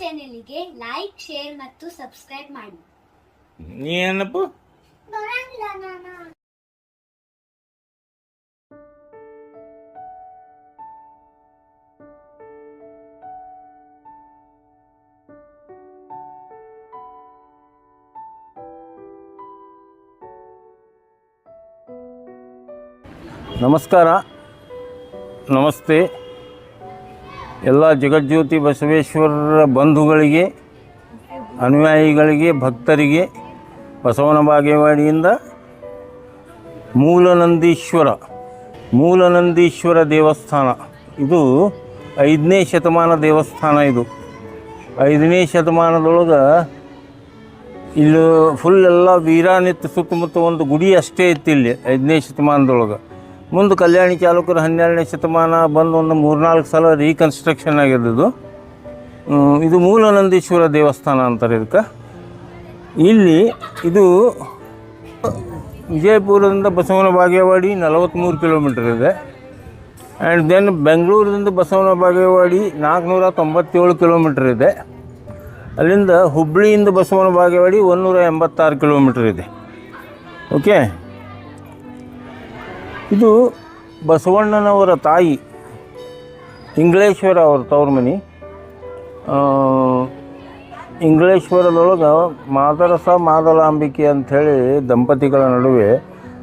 ಚಾನೆಲ್ಗೆ like share ಮತ್ತು subscribe ಮಾಡಿ. ನೀ ಏನಪ್ಪ ಬರಂಗಿಲ್ಲ ನಾನು. ನಮಸ್ಕಾರ. ನಮಸ್ತೆ. ಎಲ್ಲ ಜಗಜ್ಯೋತಿ ಬಸವೇಶ್ವರರ ಬಂಧುಗಳಿಗೆ, ಅನುಯಾಯಿಗಳಿಗೆ, ಭಕ್ತರಿಗೆ, ಬಸವನ ಬಾಗೇವಾಡಿಯಿಂದ ಮೂಲನಂದೀಶ್ವರ ಮೂಲನಂದೀಶ್ವರ ದೇವಸ್ಥಾನ. ಇದು ಐದನೇ ಶತಮಾನ ದೇವಸ್ಥಾನ ಇದು. ಐದನೇ ಶತಮಾನದೊಳಗೆ ಇಲ್ಲಿ ಫುಲ್ ಎಲ್ಲ ವೀರಾನಿತ್ತು ಸುತ್ತಮುತ್ತ ಒಂದು ಗುಡಿ ಅಷ್ಟೇ ಇತ್ತು ಇಲ್ಲಿ, ಐದನೇ ಶತಮಾನದೊಳಗೆ. ಮುಂದೆ ಕಲ್ಯಾಣಿ ಚಾಲುಕ್ಯರು ಹನ್ನೆರಡನೇ ಶತಮಾನ ಬಂದು ಒಂದು ಮೂರ್ನಾಲ್ಕು ಸಲ ರೀಕನ್ಸ್ಟ್ರಕ್ಷನ್ ಆಗಿರೋದು ಇದು ಮೂಲನಂದೀಶ್ವರ ದೇವಸ್ಥಾನ ಅಂತಾರೆ ಇದಕ್ಕೆ. ಇಲ್ಲಿ ಇದು ವಿಜಯಪುರದಿಂದ ಬಸವನ ಬಾಗೇವಾಡಿ ನಲವತ್ತ್ಮೂರು ಕಿಲೋಮೀಟರ್ ಇದೆ. ಆ್ಯಂಡ್ ದೆನ್ ಬೆಂಗಳೂರಿಂದ ಬಸವನ ಬಾಗೇವಾಡಿ ನಾಲ್ಕುನೂರ ತೊಂಬತ್ತೇಳು ಕಿಲೋಮೀಟರ್ ಇದೆ. ಅಲ್ಲಿಂದ ಹುಬ್ಬಳ್ಳಿಯಿಂದ ಬಸವನ ಬಾಗೇವಾಡಿ ಒಂದೂರ ಎಂಬತ್ತಾರು ಕಿಲೋಮೀಟರ್ ಇದೆ. ಓಕೆ ಇದು ಬಸವಣ್ಣನವರ ತಾಯಿ ಇಂಗ್ಲೇಶ್ವರ ಅವ್ರ ತವ್ರ ಮನೆ. ಇಂಗ್ಲೇಶ್ವರದೊಳಗೆ ಮಾದರಸ ಮಾದಲಾಂಬಿಕೆ ಅಂಥೇಳಿ ದಂಪತಿಗಳ ನಡುವೆ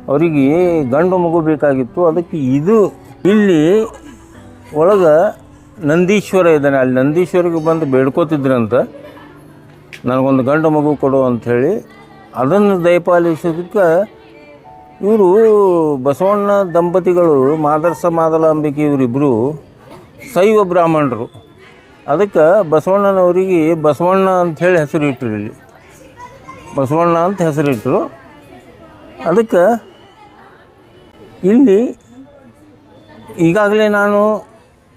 ಅವರಿಗೆ ಗಂಡು ಮಗು ಬೇಕಾಗಿತ್ತು. ಅದಕ್ಕೆ ಇದು ಇಲ್ಲಿ ಒಳಗೆ ನಂದೀಶ್ವರ ಇದ್ದಾನೆ. ಅಲ್ಲಿ ನಂದೀಶ್ವರಿಗೆ ಬಂದು ಬೇಡ್ಕೋತಿದ್ರಂತ. ನನಗೊಂದು ಗಂಡು ಮಗು ಕೊಡು ಅಂಥೇಳಿ ಅದನ್ನು ದಯಪಾಲಿಸೋದಕ್ಕೆ ಇವರು ಬಸವಣ್ಣ ದಂಪತಿಗಳು ಮಾದರ್ಸ ಮಾದಲಾಂಬಿಕೆ ಇವರಿಬ್ಬರು ಶೈವ ಬ್ರಾಹ್ಮಣರು. ಅದಕ್ಕೆ ಬಸವಣ್ಣನವರಿಗೆ ಬಸವಣ್ಣ ಅಂಥೇಳಿ ಹೆಸರು ಇಟ್ಟರು ಇಲ್ಲಿ. ಬಸವಣ್ಣ ಅಂತ ಹೆಸರಿಟ್ಟರು ಅದಕ್ಕೆ ಇಲ್ಲಿ ಈಗಾಗಲೇ ನಾನು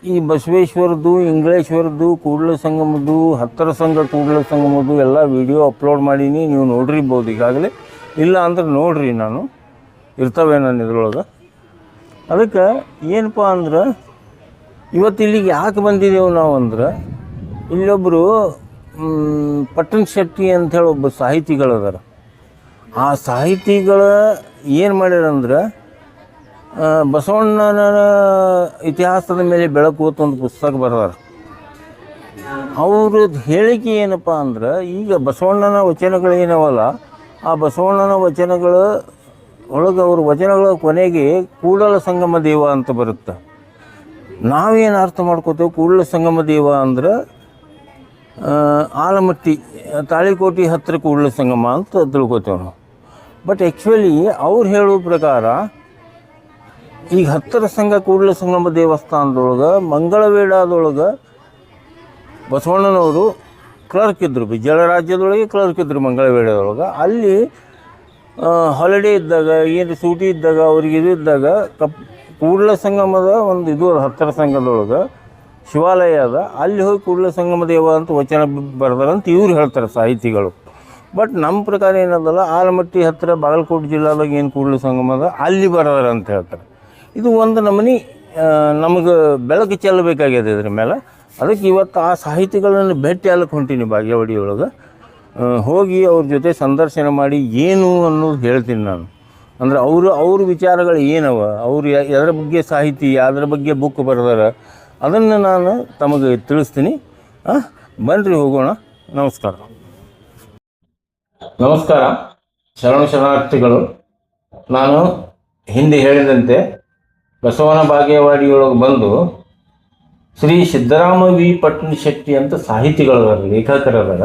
ಈ ಬಸವೇಶ್ವರದ್ದು, ಇಂಗ್ಲೇಶ್ವರದ್ದು, ಕೂಡಲ ಸಂಗಮದ್ದು, ಹತ್ತರ ಸಂಘ ಕೂಡಲ ಸಂಗಮದ್ದು ಎಲ್ಲ ವಿಡಿಯೋ ಅಪ್ಲೋಡ್ ಮಾಡೀನಿ. ನೀವು ನೋಡಿರ್ಬೋದು ಈಗಾಗಲೇ. ಇಲ್ಲ ಅಂದ್ರೆ ನೋಡ್ರಿ ನಾನು. ಇರ್ತವೆ ನನ್ನ ಇದ್ರೊಳಗೆ. ಅದಕ್ಕೆ ಏನಪ್ಪ ಅಂದ್ರೆ, ಇವತ್ತು ಇಲ್ಲಿಗೆ ಯಾಕೆ ಬಂದಿದ್ದೇವೆ ನಾವು ಅಂದ್ರೆ ಇಲ್ಲೊಬ್ಬರು ಪಟ್ಟಣ ಶೆಟ್ಟಿ ಅಂಥೇಳಿ ಒಬ್ಬ ಸಾಹಿತಿಗಳದಾರ ಆ ಸಾಹಿತಿಗಳ ಏನು ಮಾಡ್ಯಾರಂದ್ರೆ ಬಸವಣ್ಣನ ಇತಿಹಾಸದ ಮೇಲೆ ಬೆಳಕು ಹೊತ್ತು ಒಂದು ಪುಸ್ತಕ ಬರೆದಾರ. ಅವ್ರದ್ದು ಹೇಳಿಕೆ ಏನಪ್ಪ ಅಂದ್ರೆ, ಈಗ ಬಸವಣ್ಣನ ವಚನಗಳು ಏನವಲ್ಲ, ಆ ಬಸವಣ್ಣನ ವಚನಗಳ ಒಳಗೆ ಅವ್ರ ವಚನಗಳ ಕೊನೆಗೆ ಕೂಡಲ ಸಂಗಮ ದೇವ ಅಂತ ಬರುತ್ತೆ. ನಾವೇನು ಅರ್ಥ ಮಾಡ್ಕೋತೇವೆ? ಕೂಡಲ ಸಂಗಮ ದೇವ ಅಂದ್ರೆ ಆಲಮಟ್ಟಿ, ತಾಳಿಕೋಟಿ ಹತ್ತಿರ ಕೂಡಲ ಸಂಗಮ ಅಂತ ತಿಳ್ಕೊತೇವೆ ನಾವು. ಬಟ್ ಆ್ಯಕ್ಚುಲಿ ಅವ್ರು ಹೇಳೋ ಪ್ರಕಾರ, ಈಗ ಹತ್ತಿರ ಸಂಘ ಕೂಡಲ ಸಂಗಮ ದೇವಸ್ಥಾನದೊಳಗೆ, ಮಂಗಳವೇಡಾದೊಳಗೆ ಬಸವಣ್ಣನವರು ಕ್ಲರ್ಕ್ ಇದ್ದರು ಬಿ ರಾಜ್ಯದೊಳಗೆ ಕ್ಲರ್ಕ್ ಇದ್ದರು ಮಂಗಳವೇಡದೊಳಗೆ. ಅಲ್ಲಿ ಹಾಲಿಡೇ ಇದ್ದಾಗ ಏನು ಸೂಟಿ ಇದ್ದಾಗ ಅವ್ರಿಗೆ ಇದು ಇದ್ದಾಗ ಕಪ್ ಕೂಡಲ ಸಂಗಮದ ಒಂದು ಇದು ಹತ್ತಿರ ಸಂಘದೊಳಗೆ ಶಿವಾಲಯ ಅದ. ಅಲ್ಲಿ ಹೋಗಿ ಕೂಡಲ ಸಂಗಮ ದೇವ ಅಂತ ವಚನ ಬರ್ದಾರಂತ ಇವ್ರು ಹೇಳ್ತಾರೆ ಸಾಹಿತಿಗಳು. ಬಟ್ ನಮ್ಮ ಪ್ರಕಾರ ಏನದಲ್ಲ ಆಲಮಟ್ಟಿ ಹತ್ತಿರ ಬಾಗಲಕೋಟೆ ಜಿಲ್ಲಾದಾಗ ಏನು ಕೂಡಲ ಸಂಗಮ ಅದ ಅಲ್ಲಿ ಬರ್ದಾರ ಅಂತ ಹೇಳ್ತಾರೆ. ಇದು ಒಂದು ನಮೂನಿ ನಮಗೆ ಬೆಳಕು ಚೆಲ್ಲಬೇಕಾಗ್ಯದ ಇದ್ರ ಮೇಲೆ ಅದಕ್ಕೆ ಇವತ್ತು ಆ ಸಾಹಿತಿಗಳನ್ನು ಭೇಟಿ ಆಗ್ಲಿಕ್ಕೆ ಹೊಂಟೀನಿ ಬಾಗೇವಾಡಿ ಒಳಗೆ ಆ, ಹೋಗಿ ಅವ್ರ ಜೊತೆ ಸಂದರ್ಶನ ಮಾಡಿ ಏನು ಅನ್ನೋದು ಹೇಳ್ತೀನಿ ನಾನು. ಅಂದ್ರೆ ಅವರು, ಅವ್ರ ವಿಚಾರಗಳು ಏನವ? ಅವ್ರು ಅದರ ಬಗ್ಗೆ ಸಾಹಿತಿ, ಅದರ ಬಗ್ಗೆ ಬುಕ್ ಬರೆದಾರ? ಅದನ್ನು ನಾನು ತಮಗೆ ತಿಳಿಸ್ತೀನಿ. ಬನ್ನಿರಿ ಹೋಗೋಣ. ನಮಸ್ಕಾರ. ನಮಸ್ಕಾರ. ಶರಣ ಶರಣಾರ್ಥಿಗಳು, ನಾನು ಹಿಂದೆ ಹೇಳಿದಂತೆ ಬಸವನ ಬಾಗೇವಾಡಿಯೊಳಗೆ ಬಂದು ಶ್ರೀ ಸಿದ್ದರಾಮ ವಿ ಪಟ್ಟಣಶೆಟ್ಟಿ ಅಂತ ಸಾಹಿತಿಗಳದಾರ ಲೇಖಕರದಾರ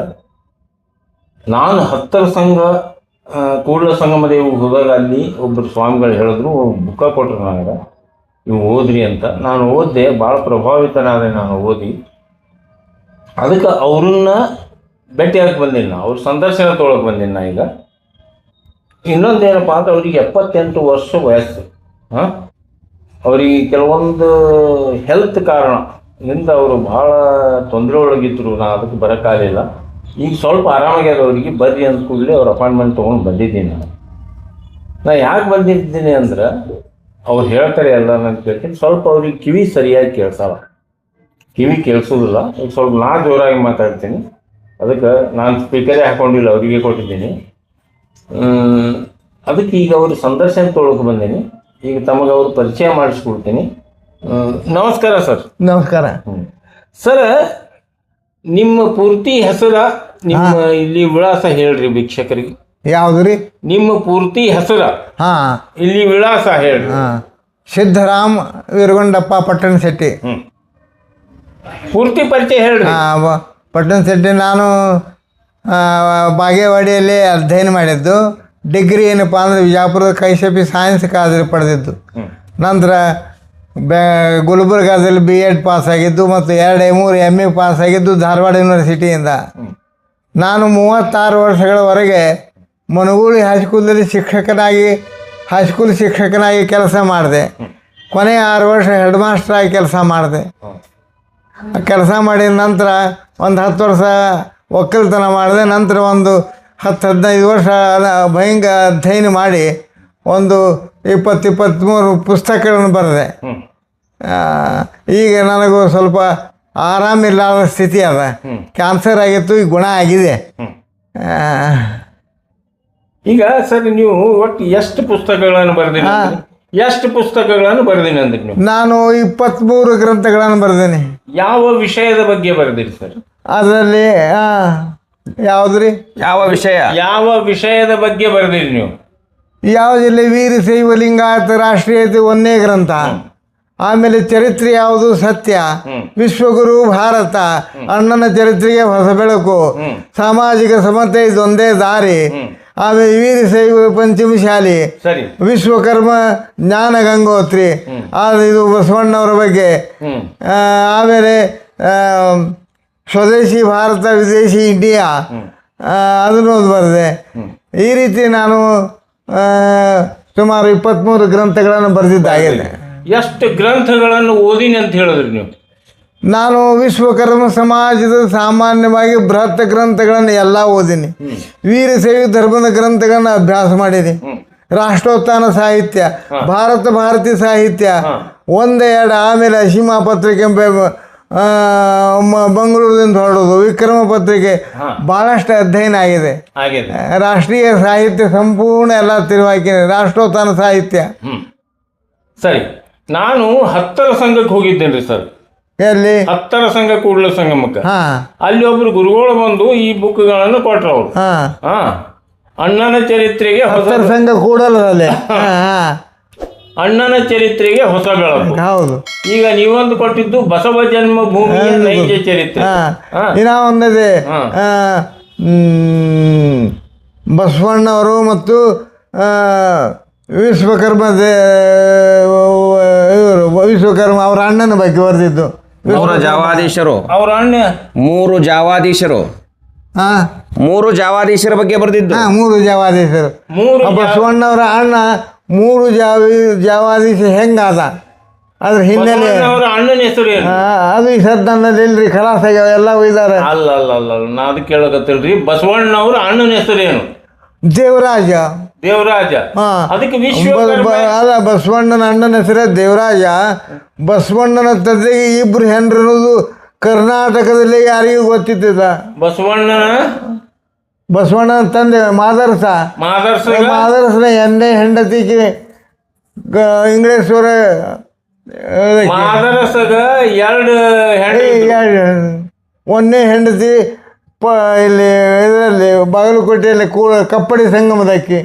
ನಾನು ಹತ್ತರ ಸಂಘ ಕೂಡಲ ಸಂಗಮ ದೇವ ಹೋದಾಗ ಅಲ್ಲಿ ಒಬ್ಬರು ಸ್ವಾಮಿಗಳು ಹೇಳಿದ್ರು ಬುಕ್ಕ ಕೊಟ್ಟರು ನನಗೆ. ನೀವು ಓದ್ರಿ ಅಂತ. ನಾನು ಓದಿದೆ, ಭಾಳ ಪ್ರಭಾವಿತನಾದೆ ನಾನು ಓದಿ. ಅದಕ್ಕೆ ಅವ್ರನ್ನ ಭೇಟಿಯಾಗಿ ಬಂದಿಲ್ಲ ಅವ್ರ ಸಂದರ್ಶನ ತೊಗೊಳಕ್ಕೆ ಬಂದಿಲ್ಲ ಈಗ. ಇನ್ನೊಂದೇನಪ್ಪ ಅಂದ್ರೆ ಅವ್ರಿಗೆ ಎಪ್ಪತ್ತೆಂಟು ವರ್ಷ ವಯಸ್ಸು. ಹಾಂ? ಅವರಿಗೆ ಕೆಲವೊಂದು ಹೆಲ್ತ್ ಕಾರಣ ಇಂದ ಅವರು ಭಾಳ ತೊಂದರೆ ಒಳಗಿದ್ರು ನಾ ಅದಕ್ಕೆ ಬರೋಕ್ಕಾಗಲಿಲ್ಲ ಈಗ ಸ್ವಲ್ಪ ಆರಾಮಾಗ್ಯದ ಅವರಿಗೆ ಬರ್ರಿ ಅಂದ ಕೂಡಲೇ ಅವ್ರ ಅಪಾಯಿಂಟ್ಮೆಂಟ್ ತೊಗೊಂಡು ಬಂದಿದ್ದೀನಿ ನಾನು. ನಾನು ಯಾಕೆ ಬಂದಿದ್ದೀನಿ ಅಂದ್ರೆ ಅವ್ರು ಹೇಳ್ತಾರೆ ಎಲ್ಲ ನಾನು ಕೇಳ್ತೀನಿ ಸ್ವಲ್ಪ ಅವ್ರಿಗೆ ಕಿವಿ ಸರಿಯಾಗಿ ಕೇಳ್ತಾವ ಕಿವಿ ಕೇಳಿಸೋದಿಲ್ಲ. ಈಗ ಸ್ವಲ್ಪ ನಾ ಜೋರಾಗಿ ಮಾತಾಡ್ತೀನಿ. ಅದಕ್ಕೆ ನಾನು ಸ್ಪೀಕರೇ ಹಾಕೊಂಡಿಲ್ಲ ಅವರಿಗೆ ಕೊಟ್ಟಿದ್ದೀನಿ. ಅದಕ್ಕೆ ಈಗ ಅವರು ಸಂದರ್ಶನ ತೊಳಕ್ಕೆ ಬಂದೀನಿ. ಈಗ ತಮಗೆ ಅವರು ಪರಿಚಯ ಮಾಡಿಸ್ಕೊಡ್ತೀನಿ. ನಮಸ್ಕಾರ ಸರ್. ನಮಸ್ಕಾರ. ಸರ್ ನಿಮ್ಮ ಪೂರ್ತಿ ಹೆಸರ? ನಿಮ್ಮ ಇಲ್ಲಿ ವಿಳಾಸ ಹೇಳ್ರಿ ಭಿಕ್ಷಕರಿಗೆ ಯಾವ್ದ್ರಿ ರೀ? ನಿಮ್ಮ ಪೂರ್ತಿ ಹೆಸರ. ಹಾಂ. ಇಲ್ಲಿ ವಿಳಾಸ ಹೇಳ್ರಿ. ಹಾಂ. ಸಿದ್ದರಾಮ್ ವೀರಗೊಂಡಪ್ಪ ಪಟ್ಟಣ ಶೆಟ್ಟಿ. ಪೂರ್ತಿ ಪರಿಚಯ ಹೇಳ್ರಿ. ಪಟ್ಟಣ ಶೆಟ್ಟಿ ನಾನು ಬಾಗೇವಾಡಿಯಲ್ಲಿ ಅಧ್ಯಯನ ಮಾಡಿದ್ದು. ಡಿಗ್ರಿ ಏನಪ್ಪ ಅಂದ್ರೆ ವಿಜಾಪುರದ ಕೈಶಪಿ ಸೈನ್ಸ್ ಕಾಲೇಜಲ್ಲಿ ಪಡೆದಿದ್ದು. ನಂತರ ಬೆ ಗುಲ್ಬರ್ಗಾದಲ್ಲಿ ಬಿ ಎಡ್ ಪಾಸ್ ಆಗಿದ್ದು ಮತ್ತು ಎರಡು ಮೂರು ಎಂ ಎ ಪಾಸ್ ಆಗಿದ್ದು ಧಾರವಾಡ ಯೂನಿವರ್ಸಿಟಿಯಿಂದ. ನಾನು ಮೂವತ್ತಾರು ವರ್ಷಗಳವರೆಗೆ ಮನಗೂಳಿ ಹೈಸ್ಕೂಲಲ್ಲಿ ಶಿಕ್ಷಕನಾಗಿ, ಹೈಸ್ಕೂಲ್ ಶಿಕ್ಷಕನಾಗಿ ಕೆಲಸ ಮಾಡಿದೆ. ಕೊನೆ ಆರು ವರ್ಷ ಹೆಡ್ ಮಾಸ್ಟರ್ ಆಗಿ ಕೆಲಸ ಮಾಡಿದೆ. ಕೆಲಸ ಮಾಡಿದ ನಂತರ ಒಂದು ಹತ್ತು ವರ್ಷ ಒಕ್ಕಲ್ತನ ಮಾಡಿದೆ. ನಂತರ ಒಂದು ಹತ್ತು ಹದಿನೈದು ವರ್ಷ ಭಯಂಕ ಅಧ್ಯಯನ ಮಾಡಿ ಒಂದು ಇಪ್ಪತ್ತು ಇಪ್ಪತ್ತ್ಮೂರು ಪುಸ್ತಕಗಳನ್ನು ಬರೆದೆ. ಈಗ ನನಗೂ ಸ್ವಲ್ಪ ಆರಾಮಿಲ್ಲದ ಸ್ಥಿತಿ ಅದ. ಕ್ಯಾನ್ಸರ್ ಆಗಿತ್ತು ಈಗ ಗುಣ ಆಗಿದೆ. ಈಗ ಸರ್ ನೀವು ಒಟ್ಟು ಎಷ್ಟು ಪುಸ್ತಕಗಳನ್ನು ಬರೆದಿನಿ ಹಾ. ಎಷ್ಟು ಪುಸ್ತಕಗಳನ್ನು ಬರೆದಿನಿ ಅಂದ್ರೆ ನೀವು? ನಾನು ಇಪ್ಪತ್ತ್ಮೂರು ಗ್ರಂಥಗಳನ್ನು ಬರೆದೇನೆ. ಯಾವ ವಿಷಯದ ಬಗ್ಗೆ ಬರೆದಿರಿ ಸರ್? ಅದರಲ್ಲಿ ಯಾವ್ದ್ರಿ? ಯಾವ ವಿಷಯ? ಯಾವ ವಿಷಯದ ಬಗ್ಗೆ ಬರೆದಿರಿ ನೀವು? ಯಾವುದಿಲ್ಲ ವೀರಶೈವ ಲಿಂಗಾಯತ ರಾಷ್ಟ್ರೀಯತೆ ಒಂದೇ ಗ್ರಂಥ. ಆಮೇಲೆ ಚರಿತ್ರೆ ಯಾವುದು? ಸತ್ಯ. ವಿಶ್ವಗುರು ಭಾರತ. ಅಣ್ಣನ ಚರಿತ್ರೆಗೆ ಹೊಸ ಬೆಳಕು. ಸಾಮಾಜಿಕ ಸಮತೆ ಇದೊಂದೇ ದಾರಿ. ಆಮೇಲೆ ವೀರ ಶೈವ ಪಂಚಮಶಾಲಿ. ಶಾಲಿ ವಿಶ್ವಕರ್ಮ ಜ್ಞಾನ ಗಂಗೋತ್ರಿ. ಆದ್ರೆ ಇದು ಬಸವಣ್ಣವರ ಬಗ್ಗೆ. ಆಮೇಲೆ ಸ್ವದೇಶಿ ಭಾರತ ವಿದೇಶಿ ಇಂಡಿಯಾ. ಅದನ್ನು ಒಂದು ಬರೆದೆ. ಈ ರೀತಿ ನಾನು ಸುಮಾರು ಇಪ್ಪತ್ತ್ಮೂರು ಗ್ರಂಥಗಳನ್ನು ಬರೆದಿದ್ದಾಗಿದೆ ಎಷ್ಟು ಗ್ರಂಥಗಳನ್ನು ಓದಿನಿ ಅಂತ ಹೇಳಿದ್ರಿ ನೀವು? ನಾನು ವಿಶ್ವಕರ್ಮ ಸಮಾಜದ ಸಾಮಾನ್ಯವಾಗಿ ಬೃಹತ್ ಗ್ರಂಥಗಳನ್ನು ಎಲ್ಲ ಓದಿನಿ. ವೀರಶೈವ ಧರ್ಮದ ಗ್ರಂಥಗಳನ್ನು ಅಭ್ಯಾಸ ಮಾಡೀನಿ. ರಾಷ್ಟ್ರೋತ್ಥಾನ ಸಾಹಿತ್ಯ ಭಾರತ ಭಾರತಿ ಸಾಹಿತ್ಯ ಒಂದೇ ಎರಡು ಆಮೇಲೆ ಅಸೀಮಾ ಪತ್ರಿಕೆ ಬೆಂಗಳೂರಿಂದ ಹೊರಡೋದು. ವಿಕ್ರಮ ಪತ್ರಿಕೆ ಭಾಳಷ್ಟು ಅಧ್ಯಯನ ಆಗಿದೆ. ಆಗಿದೆ. ರಾಷ್ಟ್ರೀಯ ಸಾಹಿತ್ಯ ಸಂಪೂರ್ಣ ಎಲ್ಲ ತಿರುವಾಕಿದೆ. ರಾಷ್ಟ್ರೋತ್ಥಾನ ಸಾಹಿತ್ಯ. ಸರಿ. ನಾನು ಹತ್ತರ ಸಂಘಕ್ಕೆ ಹೋಗಿದ್ದೇನೆ ಸರ್. ಎಲ್ಲಿ? ಹತ್ತರ ಸಂಘ ಕೂಡಲ ಸಂಗಮಕ್ಕೆ. ಹಾ. ಅಲ್ಲಿ ಒಬ್ರು ಗುರುಗಳು ಬಂದು ಈ ಬುಕ್ಗಳನ್ನು ಕೊಟ್ರು ಅವರು. ಹಾಂ. ಹಾ. ಅಣ್ಣನ ಚರಿತ್ರೆಗೆ ಹೊಸ ಹತ್ತರ ಸಂಘ ಕೂಡಲದಲ್ಲಿ ಹಾಂ ಹಾಂ. ಅಣ್ಣನ ಚರಿತ್ರೆಗೆ ಹೊಸ ಬೆಳಕು. ಹೌದು. ಈಗ ನೀವೊಂದು ಕೊಟ್ಟಿದ್ದು ಬಸವ ಜನ್ಮಭೂಮಿಯ ನೈಜ ಚರಿತ್ರೆ. ಹಾ. ಹಾ. ಇನ್ನ ಒಂದಿದೆ ಹಾ. ಆ, ಮ್, ಬಸವಣ್ಣವರು ಮತ್ತು ಆ, ವಿಶ್ವಕರ್ಮ ದೇ- ಇವರು ವಿಶ್ವಕರ್ಮ ಅವರ ಅಣ್ಣನ ಬಗ್ಗೆ ಬರೆದಿದ್ದು ಮೂರು ಜಾವಾದೀಶರು ಅವ್ರ ಅಣ್ಣ. ಮೂರು ಜಾವಾದೀಶರು ಹಾ. ಮೂರು ಜಾವಾದೀಶರ ಬಗ್ಗೆ ಬರೆದಿದ್ದು. ಹಾ ಮೂರು ಜವಾದೀಶರು ಮೂರು ಬಸವಣ್ಣವರ ಅಣ್ಣ ಮೂರು ಜಾವಿ ಜವಾದೀಶ ಹೆಂಗಾದ? ಅದ್ರ ಹಿನ್ನೆಲೆ ಅವರ ಅಣ್ಣನ ಹೆಸರು ಏನು? ಆ, ಅದು ಈ ಸದ್ದನ್ನದ ಇಲ್ರಿ ಖಲಾಸ ಆಗ್ಯಾವ ಎಲ್ಲ ಒಯ್ದಾರ ಅಲ್ಲ ಅಲ್ಲ ಅಲ್ಲ ಅಲ್ಲ ನಾ ಅದು ಕೇಳಕತ್ತಿಲ್ರಿ. ಬಸವಣ್ಣವ್ರ ಅಣ್ಣನ ಏನು? ದೇವರಾಜ. ದೇವರಾಜ. ಹಾ. ಅದಕ್ಕೆ ಅಲ್ಲ ಬಸವಣ್ಣನ ಅಣ್ಣನ ಹೆಸರ ದೇವರಾಜ. ಬಸವಣ್ಣನ ತಂದೆಗೆ ಇಬ್ರು ಹೆಂಡ್ರನ್ನೋದು ಕರ್ನಾಟಕದಲ್ಲಿ ಯಾರಿಗೂ ಗೊತ್ತಿದ್ದ ಬಸವಣ್ಣನ? ಬಸವಣ್ಣನ ತಂದೆ ಮಾದರ್ಸ. ಮಾದರ್ಸ ಮಾದರ್ಸನ ಎಣ್ಣೆ ಹೆಂಡತಿಗೆ ಇಂಗ್ಲೇಶ್ವರ ಒಂದೇ ಮಾದರಸಗ ಎರಡು ಒಂದನೇ ಹೆಂಡತಿ ಪ ಇಲ್ಲಿ ಇದರಲ್ಲಿ ಬಾಗಲಕೋಟೆಯಲ್ಲಿ ಕೂಡ ಕಪ್ಪಡಿ ಸಂಗಮದಕ್ಕಿ.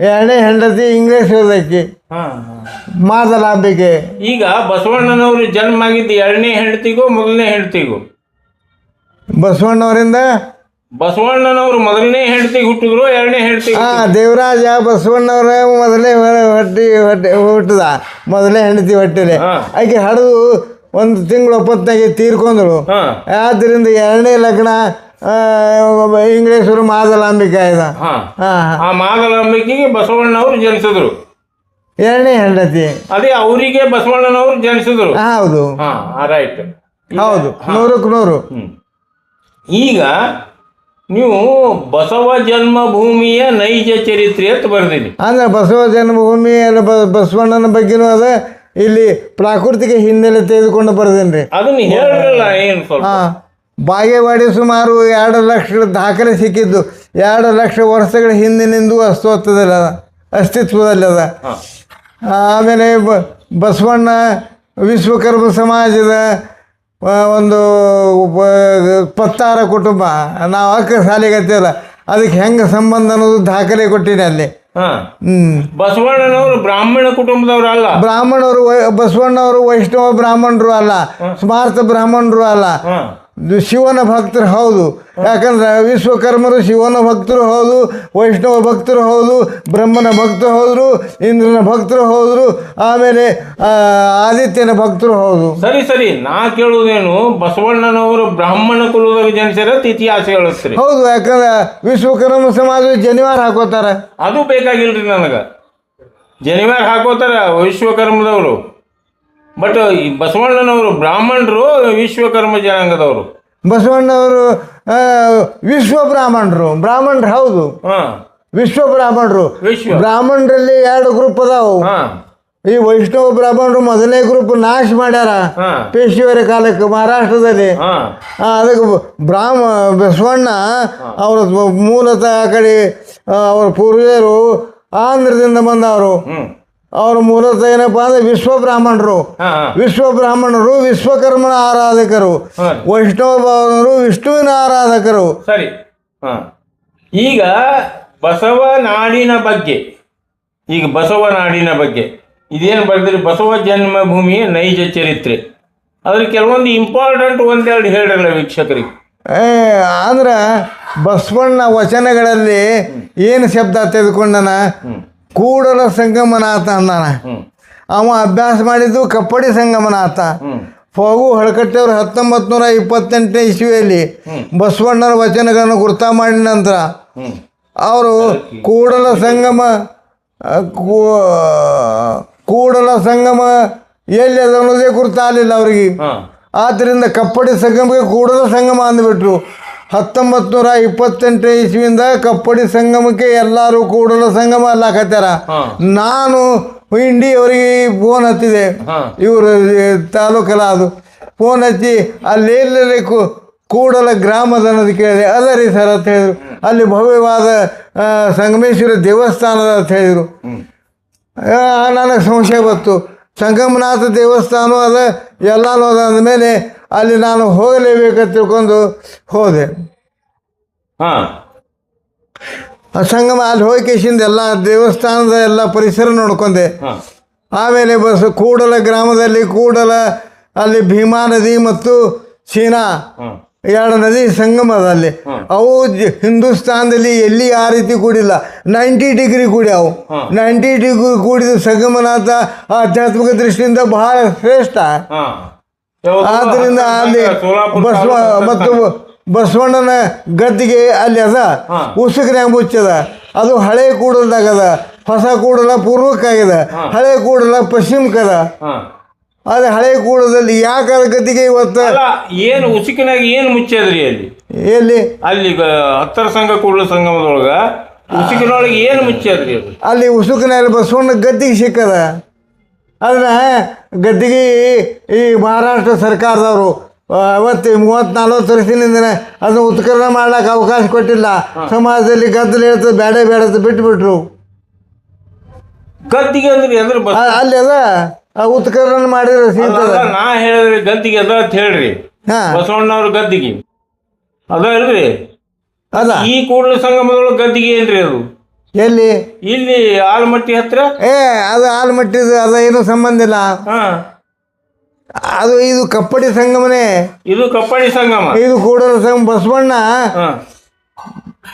ಎರಡನೇ ಹೆಂಡತಿ ಇಂಗ್ಲೀಷ್ ಓದಕ್ಕೆ ಮಾದಲಾಂಬಿಕೆ ಈಗ ಬಸವಣ್ಣನವರು ಜನ್ಮ ಆಗಿದ್ದು ಎರಡನೇ ಹೆಂಡತಿಗೂ ಮೊದಲನೇ ಹೆಂಡತಿಗೂ? ಬಸವಣ್ಣವರಿಂದ? ಬಸವಣ್ಣನವರು ಮೊದಲನೇ ಹೆಂಡತಿ ಹುಟ್ಟಿದ್ರು ಎರಡನೇ ಹೆಂಡತಿ ಹಾ ದೇವರಾಜ ಬಸವಣ್ಣವರ ಮೊದಲೇ ಹೊ- ಹೊಟ್ಟಿ ಹೊಟ್ಟೆ ಹುಟ್ಟದ. ಮೊದಲೇ ಹೆಂಡತಿ ಹೊಟ್ಟೆಲೆ. ಆಕೆ ಹಡದು ಒಂದು ತಿಂಗಳು ಒಪ್ಪತ್ತಾಗಿ ತೀರ್ಕೊಂಡ್ರು ಆದ್ದರಿಂದ ಎರಡನೇ ಲಗ್ನ ಆ, ಇಂಗ್ಲೇಶ್ವರ ಮಾದಲಾಂಬಿಕೆ ಹಾ. ಆ ಮಾದಲಾಂಬಿಕೆಗೆ ಬಸವಣ್ಣವ್ರು ಜನಿಸಿದ್ರು. ಎರಡನೇ ಹೆಂಡತಿ. ಅದೇ ಅವರಿಗೆ ಬಸವಣ್ಣನವರು ಜನಿಸಿದ್ರು. ಹೌದು. ರೈಟ್ ಹೌದು. ನೂರಕ್ಕೆ ನೂರು. ಈಗ ನೀವು ಬಸವ ಜನ್ಮಭೂಮಿಯ ನೈಜ ಚರಿತ್ರೆ ಅಂತ ಬರ್ದಿನಿ. ಅಂದ್ರೆ ಬಸವ ಜನ್ಮಭೂಮಿ ಬಸವಣ್ಣನ ಬಗ್ಗೆನೂ ಅದ ಇಲ್ಲಿ ಪ್ರಾಕೃತಿಕ ಹಿನ್ನೆಲೆ ತೆಗೆದುಕೊಂಡು ಬರ್ದೇನ್ರಿ. ರೀ ಅದನ್ನ ಹೇಳಲ್ಲ ಏನು ಸ್ವಲ್ಪ. ಬಾಗೇವಾಡಿ ಸುಮಾರು ಎರಡು ಲಕ್ಷ ದಾಖಲೆ ಸಿಕ್ಕಿದ್ದು. ಎರಡು ಲಕ್ಷ ವರ್ಷಗಳ ಹಿಂದಿನಿಂದ ಅಸ್ತಿತ್ವದಲ್ಲಿ ಅದ ಅಸ್ತಿತ್ವದಲ್ಲಿ ಅದ ಆಮೇಲೆ ಬ- ಬಸವಣ್ಣ ವಿಶ್ವಕರ್ಮ ಸಮಾಜದ ಒಂದು ಪತ್ತಾರ ಕುಟುಂಬ. ನಾವು ಅಕ್ಕ ಸಾಲಿಗತ್ತಿಲ್ಲ ಅದಕ್ಕೆ ಹೆಂಗೆ ಸಂಬಂಧ ಅನ್ನೋದು ದಾಖಲೆ ಕೊಟ್ಟಿನಿ ಅಲ್ಲಿ. ಬಸವಣ್ಣನವರು ಬ್ರಾಹ್ಮಣ ಕುಟುಂಬದವರು ಅಲ್ಲ. ಬ್ರಾಹ್ಮಣರು ಬಸವಣ್ಣವರು ವೈಷ್ಣವ ಬ್ರಾಹ್ಮಣರು ಅಲ್ಲ. ಸ್ಮಾರ್ಥ ಬ್ರಾಹ್ಮಣರು ಅಲ್ಲ. ಶಿವನ ಭಕ್ತರು ಹೌದು. ಯಾಕಂದ್ರೆ ವಿಶ್ವಕರ್ಮರು ಶಿವನ ಭಕ್ತರು ಹೌದು ವೈಷ್ಣವ ಭಕ್ತರು ಹೌದು ಬ್ರಹ್ಮನ ಭಕ್ತರು ಹೋದರು ಇಂದ್ರನ ಭಕ್ತರು ಹೋದರು ಆಮೇಲೆ ಆದಿತ್ಯನ ಭಕ್ತರು ಹೌದು. ಸರಿ ಸರಿ. ನಾ ಕೇಳುವುದೇನು ಬಸವಣ್ಣನವರು ಬ್ರಾಹ್ಮಣ ಕುಲದಾಗ ಜನಿಸಿರ ಇತಿಹಾಸ ಹೇಳುತ್ತೀರಿ. ಹೌದು ಯಾಕಂದ್ರೆ ವಿಶ್ವಕರ್ಮ ಸಮಾಜ ಜನಿವಾರ ಹಾಕೋತಾರ. ಅದು ಬೇಕಾಗಿಲ್ರಿ ನನಗೆ. ಜನಿವಾರ ಹಾಕೋತಾರ ವಿಶ್ವಕರ್ಮದವರು. ಬಟ್ ಈ ಬಸವಣ್ಣನವರು ಬ್ರಾಹ್ಮಣರು ವಿಶ್ವಕರ್ಮ ಜನಾಂಗದವರು. ಬಸವಣ್ಣವರು ವಿಶ್ವ ಬ್ರಾಹ್ಮಣರು. ಬ್ರಾಹ್ಮಣರು ಹೌದು. ಹಾ. ವಿಶ್ವ ಬ್ರಾಹ್ಮಣರು. ವಿಶ್ವ. ಬ್ರಾಹ್ಮಣರಲ್ಲಿ ಎರಡು ಗ್ರೂಪ್ ಅದಾವು. ಹಾ. ಈ ವೈಷ್ಣವ ಬ್ರಾಹ್ಮಣರು ಮೊದಲನೇ ಗ್ರೂಪ್ ನಾಶ ಮಾಡ್ಯಾರ. ಪೇಶಿವರ ಕಾಲಕ್ಕೆ ಮಹಾರಾಷ್ಟ್ರದಲ್ಲಿ. ಅದಕ್ಕೆ ಬ್ರಾಹ್ಮ ಬಸವಣ್ಣ ಅವರ ಮೂಲತಃ ಆ ಕಡೆ ಅವ್ರ ಪೂರ್ವಜರು ಆಂಧ್ರದಿಂದ ಬಂದವರು. ಅವ್ರ ಮೂಲತಃ ಏನಪ್ಪ ಅಂದ್ರೆ ವಿಶ್ವ ಬ್ರಾಹ್ಮಣರು ವಿಶ್ವ ಬ್ರಾಹ್ಮಣರು ವಿಶ್ವಕರ್ಮನ ಆರಾಧಕರು. ವೈಷ್ಣವ ಭಾವನರು ವಿಷ್ಣುವಿನ ಆರಾಧಕರು. ಸರಿ. ಹಾ. ಈಗ ಬಸವ ನಾಡಿನ ಬಗ್ಗೆ. ಈಗ ಬಸವ ನಾಡಿನ ಬಗ್ಗೆ. ಇದೇನು ಬರೆದ್ರಿ? ಬಸವ ಜನ್ಮಭೂಮಿಯ ನೈಜ ಚರಿತ್ರೆ. ಅದ್ರ ಕೆಲವೊಂದು ಇಂಪಾರ್ಟೆಂಟ್ ಒಂದೆರಡು ಹೇಳಿರಲ್ಲ ವೀಕ್ಷಕರಿಗೆ. ಅಂದ್ರೆ ಬಸವಣ್ಣ ವಚನಗಳಲ್ಲಿ ಏನು ಶಬ್ದ ತೆಗೆದುಕೊಂಡನ? ಕೂಡಲ ಸಂಗಮನಾಥ ಅಂದಾನ. ಅವ ಅಭ್ಯಾಸ ಮಾಡಿದ್ದು ಕಪ್ಪಡಿ ಸಂಗಮನಾಥ. ಆತ ಫಗು ಹಳಕಟ್ಟೆಯವರು ಹತ್ತೊಂಬತ್ತು ನೂರ ಇಪ್ಪತ್ತೆಂಟನೇ ಇಸ್ವಿಯಲ್ಲಿ ಬಸವಣ್ಣನ ವಚನಗಳನ್ನು ಗುರುತ ಮಾಡಿದ ನಂತರ ಅವರು ಕೂಡಲ ಸಂಗಮ ಕೂಡಲ ಸಂಗಮ ಎಲ್ಲಿ ಅದ ಅನ್ನೋದೇ ಗುರ್ತಾಗಲಿಲ್ಲ ಅವರಿಗೆ. ಆದ್ದರಿಂದ ಕಪ್ಪಡಿ ಸಂಗಮಕ್ಕೆ ಕೂಡಲ ಸಂಗಮ ಅಂದ್ಬಿಟ್ರು. ಹತ್ತೊಂಬತ್ತು ನೂರ ಇಪ್ಪತ್ತೆಂಟು ಇಸ್ವಿಯಿಂದ ಕಪ್ಪಡಿ ಸಂಗಮಕ್ಕೆ ಎಲ್ಲರೂ ಕೂಡಲ ಸಂಗಮ ಎಲ್ಲ ಕತ್ತಾರ ನಾನು ಇಂಡಿ ಅವರಿಗೆ ಫೋನ್ ಹತ್ತಿದೆ. ಇವರು ತಾಲೂಕಲ್ಲ ಅದು. ಫೋನ್ ಹಚ್ಚಿ ಅಲ್ಲಿ ಕೂಡಲ ಗ್ರಾಮದ ಅನ್ನೋದು ಕೇಳಿದೆ. ಅಲ್ಲ ರೀ ಸರ್ ಅಂತ ಹೇಳಿದ್ರು. ಅಲ್ಲಿ ಭವ್ಯವಾದ ಸಂಗಮೇಶ್ವರ ದೇವಸ್ಥಾನದ ಅಂತ ಹೇಳಿದರು. ನನಗೆ ಸಂಶಯ ಬಂತು. ಸಂಗಮನಾಥ ದೇವಸ್ಥಾನ ಅದ ಎಲ್ಲನೂ ಅದ ಅಂದಮೇಲೆ ಅಲ್ಲಿ ನಾನು ಹೋಗಲೇಬೇಕಂತ ತಿಳ್ಕೊಂಡು ಹೋದೆ. ಹಾ. ಸಂಗಮ ಅಲ್ಲಿ ಹೋಗಿ ಕೇಸಿಂದ ಎಲ್ಲ ದೇವಸ್ಥಾನದ ಎಲ್ಲ ಪರಿಸರ ನೋಡ್ಕೊಂಡೆ. ಆಮೇಲೆ ಬಸ್ ಕೂಡಲ ಗ್ರಾಮದಲ್ಲಿ ಕೂಡಲ ಅಲ್ಲಿ ಭೀಮಾ ನದಿ ಮತ್ತು ಚೀನಾ ಎರಡು ನದಿ ಸಂಗಮ ಅದ ಅಲ್ಲಿ. ಅವು ಹಿಂದೂಸ್ತಾನದಲ್ಲಿ ಎಲ್ಲಿ ಆ ರೀತಿ ಕೂಡಿಲ್ಲ. ನೈಂಟಿ ಡಿಗ್ರಿ ಕೂಡಿ ಅವು ನೈಂಟಿ ಡಿಗ್ರಿ ಕೂಡಿದ ಸಂಗಮನಾಥ ಆಧ್ಯಾತ್ಮಿಕ ದೃಷ್ಟಿಯಿಂದ ಬಹಳ ಶ್ರೇಷ್ಠ. ಆದ್ದರಿಂದ ಅಲ್ಲಿ ಬಸವ ಮತ್ತು ಬಸವಣ್ಣನ ಗದ್ದಿಗೆ ಅಲ್ಲಿ ಅದ. ಉಸುಕ್ನ್ಯಾಗ ಮುಚ್ಚದ. ಅದು ಹಳೆ ಕೂಡಲ್ದಾಗದ ಹೊಸ ಕೂಡಲ ಪೂರ್ವಕ್ಕಾಗಿದೆ ಹಳೆ ಕೂಡಲ ಪಶ್ಚಿಮಕ್ಕದ. ಅದ ಅದು ಹಳೆ ಕೂಡದಲ್ಲಿ ಯಾಕೆ ಗದ್ದಿಗೆ ಇವತ್ತು? ಏನು ಉಸುಕಿನಾಗ ಏನು ಮುಚ್ಚದ್ರಿ ಅಲ್ಲಿ? ಎಲ್ಲಿ? ಅಲ್ಲಿ ಹತ್ತರ ಸಂಘ ಕೂಡಲ ಸಂಗಮದೊಳಗ ಉಸುಕಿನೊಳಗೆ ಏನು ಮುಚ್ಚದ್ರಿ ಅಲ್ಲಿ ಉಸುಕಿನಲ್ಲಿ ಬಸವಣ್ಣ ಗದ್ದಿಗೆ ಸಿಕ್ಕದ. ಅದನ್ನ ಗದ್ದಿಗೆ ಈ ಮಹಾರಾಷ್ಟ್ರ ಸರ್ಕಾರದವರು ಅವತ್ತು ಮೂವತ್ತು ನಲ್ವತ್ತು ವರ್ಷದಿಂದ ಅದನ್ನ ಉತ್ಕರ್ಣ ಮಾಡ್ಲಿಕ್ಕೆ ಅವಕಾಶ ಕೊಟ್ಟಿಲ್ಲ. ಸಮಾಜದಲ್ಲಿ ಗದ್ದಲು ಹೇಳ್ತದೆ ಬೇಡ ಬೇಡ ಅಂತ ಬಿಟ್ಬಿಟ್ರು. ಗದ್ದಿಗೆ ಅಂದ್ರಿ ಆ- ಅಲ್ಲಿ ಅದ ಆ ಉತ್ಕರ್ಣ ಮಾಡಿದ್ರೆ ಸಿಗ್ತದೆ ನಾ ಹೇಳಿದ್ರಿ ಗದ್ದಿಗೆ ಅದ ಅಂತ ಹೇಳ್ರಿ. ಹಾ. ಬಸವಣ್ಣವ್ರ ಗದ್ದಿಗೆ. ಅದ ಹೇಳ್ರಿ ಅದ ಈ ಕೂಡಲ ಸಂಗಮದೊಳಗೆ ಗದ್ದಿಗೆ ಏನ್ರಿ ಅದು? ಎಲ್ಲಿ? ಇಲ್ಲಿ ಆಲಮಟ್ಟಿ ಹತ್ರ? ಏ ಅದು ಆಲ್ಮಟ್ಟಿದು ಅದ ಏನು ಸಂಬಂಧ ಇಲ್ಲ. ಹಾ. ಅದು ಇದು ಕಪ್ಪಡಿ ಸಂಗಮನೆ. ಇದು ಕಪ್ಪಡಿ ಸಂಗಮ. ಇದು ಕೂಡಲ ಸಂಗಮ. ಬಸವಣ್ಣ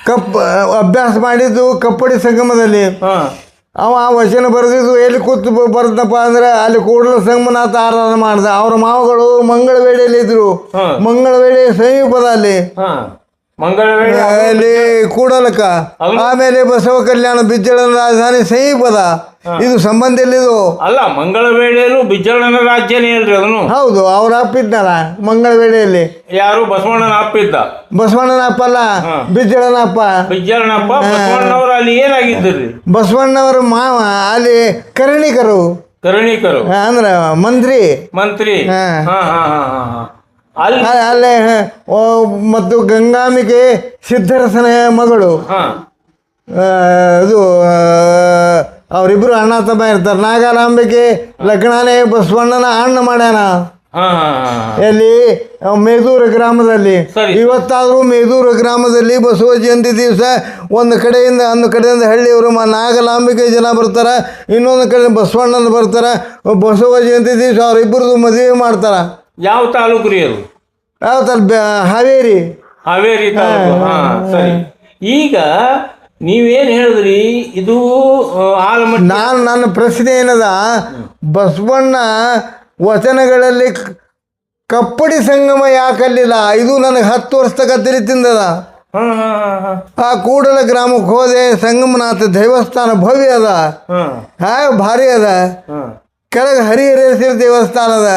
ಕಪ್ಪ ಕಪ್ ಅಭ್ಯಾಸ ಮಾಡಿದ್ದು ಕಪ್ಪಡಿ ಸಂಗಮದಲ್ಲಿ. ಹಾ. ಅವ ಆ ವಚನ ಬರೆದಿದ್ದು ಎಲ್ಲಿ ಕೂತು ಬ- ಬರ್ದಪ್ಪ ಅಂದ್ರೆ ಅಲ್ಲಿ ಕೂಡಲ ಸಂಗಮನಾಥ ಆರಾಧನೆ ಮಾಡ್ದ. ಅವ್ರ ಮಾವಗಳು ಮಂಗಳವೇಡಿಯಲ್ಲಿ ಇದ್ರು ಹಾ. ವೇಳೆ ಸಮೀಪದ ಅಲ್ಲಿ ಹಾ. ಮಂಗಳವೇಳೆ ಅಲ್ಲಿ ಕೂಡಲಕ. ಆಮೇಲೆ ಬಸವ ಕಲ್ಯಾಣ ಬಿಜ್ಜಳನ ರಾಜಧಾನಿ ಸಮೀಪದ. ಇದು ಸಂಬಂಧ ಎಲ್ಲಿದು? ಅಲ್ಲ ಮಂಗಳವೇಳೆಯಲ್ಲೂ ಬಿಜ್ಜಳನ ರಾಜ್ಯನೇ ಅಲ್ರಿ ಅದನ್ನು. ಹೌದು ಅವ್ರ ಅಪ್ಪಿದ್ನಲ್ಲ ಮಂಗಳವೇಡಿಯಲ್ಲಿ ಯಾರು? ಬಸವಣ್ಣನ ಅಪ್ಪಿದ್ದ. ಬಸವಣ್ಣನ ಅಪ್ಪ ಅಲ್ಲ. ಬಿಜ್ಜಳನ ಅಪ್ಪ? ಬಿಜ್ಜಳನಪ್ಪ ಬಸವಣ್ಣವ್ರು ಅಲ್ಲಿ ಏನಾಗಿದ್ರಿ ಬಸವಣ್ಣವರ ಮಾವ ಅಲ್ಲಿ ಕರ್ಣಿಕರು. ಕರುಣಿಕರು. ಅಂದ್ರ ಮಂತ್ರಿ. ಮಂತ್ರಿ. ಹಾ. ಹಾ ಹಾ ಹಾ ಹಾ ಹಾ. ಅಲ್ಲಿ ಓ, ಮತ್ತು ಗಂಗಾಂಬಿಕೆ ಸಿದ್ಧರಸನ ಮಗಳು. ಇದು ಅವರಿಬ್ರು ಅಣ್ಣ ತಮ್ಮ ಇರ್ತಾರೆ. ನಾಗಾರಾಂಬಿಕೆ ಲಗ್ನಾನೇ ಬಸವಣ್ಣನ ಅಣ್ಣ ಮಾಡ್ಯಾನ. ಎಲ್ಲಿ? ಮೇದೂರ ಗ್ರಾಮದಲ್ಲಿ. ಇವತ್ತಾದರೂ ಮೇದೂರು ಗ್ರಾಮದಲ್ಲಿ ಬಸವ ಜಯಂತಿ ದಿವಸ ಒಂದು ಕಡೆಯಿಂದ ಒಂದು ಕಡೆಯಿಂದ ಹಳ್ಳಿಯವರು ನಾಗಲಾಂಬಿಕೆ ಜನ ಬರ್ತಾರೆ. ಇನ್ನೊಂದು ಕಡೆ ಬಸವಣ್ಣನ ಬರ್ತಾರೆ. ಬಸವ ಜಯಂತಿ ದಿವಸ ಅವರಿಬ್ಬರದು ಮದುವೆ ಮಾಡ್ತಾರೆ. ಯಾವ ತಾಲೂಕು ರೀ ಅದು? ಯಾವ ಥರ ಬ್ಯಾ- ಹಾವೇರಿ. ಹಾವೇರಿ ತಾಲೂಕು. ಹಾ ಸರಿ. ಈಗ ನೀವೇನ್ ಹೇಳಿದ್ರಿ? ಇದು ಆಲಮಟ್ಟಿ ನಾನು ನನ್ನ ಪ್ರಶ್ನೆ ಏನದ? ಬಸವಣ್ಣ ವಚನಗಳಲ್ಲಿ ಕಪ್ಪಡಿ ಸಂಗಮ ಯಾಕಲ್ಲಿಲ್ಲ ಇದು ನನಗೆ ಹತ್ತು ವರ್ಷ ತಕ ತಿಳಿತಿಂದದ ಹಾ ಹಾ ಹಾ ಹಾ. ಆ ಕೂಡಲ ಗ್ರಾಮಕ್ಕೆ ಹೋದೆ ಸಂಗಮನಾಥ ದೇವಸ್ಥಾನ ಭವ್ಯ ಅದ. ಹಾ. ಭಾರಿ ಅದ. ಕೆಳಗೆ ಹರಿಹರೇಶ್ವರ ದೇವಸ್ಥಾನ ಅದ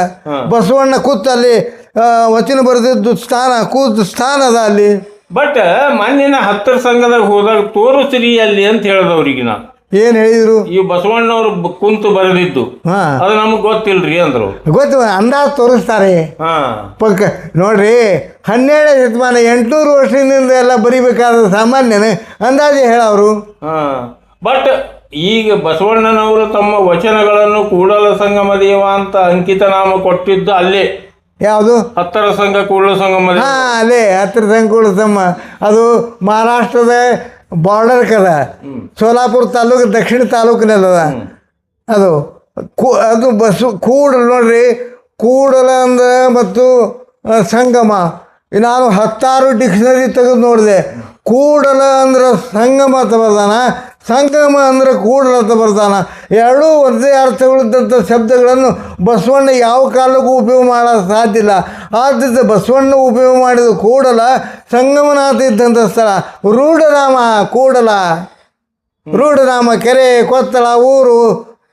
ಬಸವಣ್ಣ ಕೂತ ಅಲ್ಲಿ ಆ, ವಚನ ಬರೆದಿದ್ದು ಸ್ಥಾನ ಕೂತು ಸ್ಥಾನ ಅದ ಅಲ್ಲಿ. ಬಟ್ ಮಣ್ಣಿನ ಹತ್ತರ ಸಂಘದಾಗ ಹೋದಾಗ ತೋರಿಸ್ರಿ ಅಲ್ಲಿ ಅಂತ ಹೇಳ್ದವ್ರಿಗೆ ನಾ ಏನು ಹೇಳಿದ್ರು? ಈ ಬಸವಣ್ಣವ್ರು ಕುಂತು ಬರೆದಿದ್ದು. ಹಾ. ಅದು ನಮಗ್ ಗೊತ್ತಿಲ್ರಿ ಅಂದ್ರು. ಗೊತ್ತು ಅಂದಾಜು ತೋರಿಸ್ತಾರೆ. ಪಕ್ಕ ನೋಡ್ರಿ ಹನ್ನೆರಡು ಶತಮಾನ ಎಂಟುನೂರು ವರ್ಷದಿಂದ ಎಲ್ಲ ಬರಿಬೇಕಾದ ಸಾಮಾನ್ಯನೇ ಅಂದಾಜು ಹೇಳವರು. ಹ. ಬಟ್ ಈಗ ಬಸವಣ್ಣನವರು ತಮ್ಮ ವಚನಗಳನ್ನು ಕೂಡಲ ಸಂಗಮ ದೇವ ಅಂತ ಅಂಕಿತ ನಾಮ ಕೊಟ್ಟಿದ್ದು ಅಲ್ಲೇ. ಯಾವುದು? ಹತ್ತರ ಸಂಘ ಕೂಡಲ ಸಂಗಮ ದೇವ. ಹಾ ಅಲ್ಲೇ ಹತ್ತಿರ ಸಂಗಮ. ಅದು ಮಹಾರಾಷ್ಟ್ರದ ಬಾರ್ಡರ್ ಕದ ಸೋಲಾಪುರ ತಾಲೂಕು ದಕ್ಷಿಣ ತಾಲೂಕಿನಲ್ಲದ ಅದು. ಕೂ ಅದು ಬಸ್ಸು ಕೂಡಲ ನೋಡ್ರಿ. ಕೂಡಲ ಅಂದ್ರೆ ಮತ್ತು ಆ, ಸಂಗಮ. ಈ ನಾನು ಹತ್ತಾರು ಡಿಕ್ಷನರಿ ತೆಗೆದು ನೋಡಿದೆ. ಕೂಡಲ ಅಂದ್ರೆ ಸಂಗಮ ಅಥವಾ ಸಂಗಮ ಅಂದರೆ ಅಂತ ಬರ್ತಾನ. ಎರಡೂ ಒಂದೇ ಅರ್ಥಗಳಿದ್ದಂಥ ಶಬ್ದಗಳನ್ನು ಬಸವಣ್ಣ ಯಾವ ಕಾಲಕ್ಕೂ ಉಪಯೋಗ ಮಾಡೋಕ್ಕೆ ಸಾಧ್ಯ ಇಲ್ಲ. ಆದ್ದರಿಂದ ಬಸವಣ್ಣ ಉಪಯೋಗ ಮಾಡಿದ ಕೂಡಲ ಸಂಗಮನಾಥ ಇದ್ದಂಥ ಸ್ಥಳ. ರೂಢನಾಮ ಕೂಡಲ. ರೂಢನಾಮ ಕೆರೆ ಕೊತ್ತಳ ಊರು